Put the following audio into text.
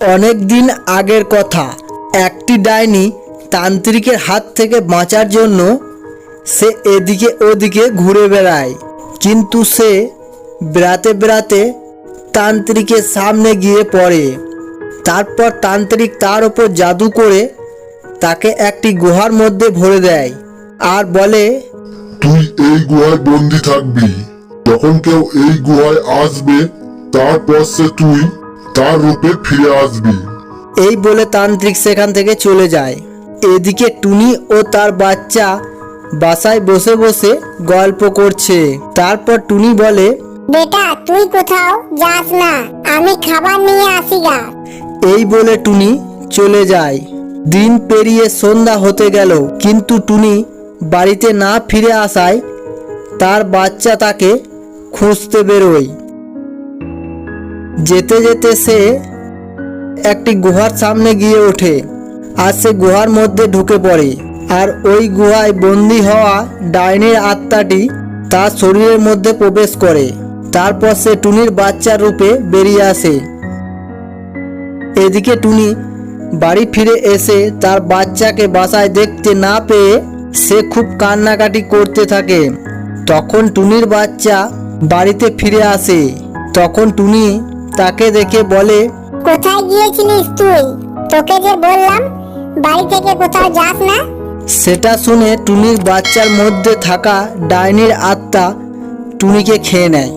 অনেক দিন আগের কথা। একটি ডাইনি তান্ত্রিকের হাত থেকে বাঁচার জন্য সে এদিকে ওদিকে ঘুরে বেড়ায়। কিন্তু সে বেড়াতে বেড়াতে তান্ত্রিকের সামনে গিয়ে পড়ে। তারপর তান্ত্রিক তার ওপর জাদু করে তাকে একটি গুহার মধ্যে ভরে দেয় আর বলে, তুই এই গুহায় বন্দি থাকবি। যখন কেউ এই গুহায় আসবে, তারপর সে তুই তার রূপে ফিরে আসবি। এই বলে তান্ত্রিক সেখান থেকে চলে যায়। এদিকে টুনি ও তার বাচ্চা বাসায় বসে বসে গল্প করছে। তারপর টুনি বলে বেটা তুই কোথাও যাস না আমি খাবার নিয়ে আসি গা। এই বলে টুনি চলে যায়। দিন পেরিয়ে সন্ধ্যা হতে গেল কিন্তু টুনি বাড়িতে না ফিরে আসায় তার বাচ্চা তাকে খুঁজতে বেরোয়। যেতে যেতে সে একটি গুহার সামনে গিয়ে ওঠে আর সে গুহার মধ্যে ঢুকে পড়ে। আর ওই গুহায় বন্দি হওয়া ডাইনির আত্মাটি তার শরীরের মধ্যে প্রবেশ করে। তারপর সে টুনির বাচ্চার রূপে বেরিয়ে আসে। এদিকে টুনি বাড়ি ফিরে এসে তার বাচ্চাকে বাসায় দেখতে না পেয়ে সে খুব কান্নাকাটি করতে থাকে। তখন টুনির বাচ্চা বাড়িতে ফিরে আসে। তখন টুনি তাকে দেখে বলে কোথায় গিয়েছিলিস তুই? তোকে যে বললাম বাড়ি থেকে কোথাও যাস না? সেটা শুনে টুনির বাচ্চার মধ্যে থাকা ডাইনির আত্মা টুনিকে খেয়ে নেয়।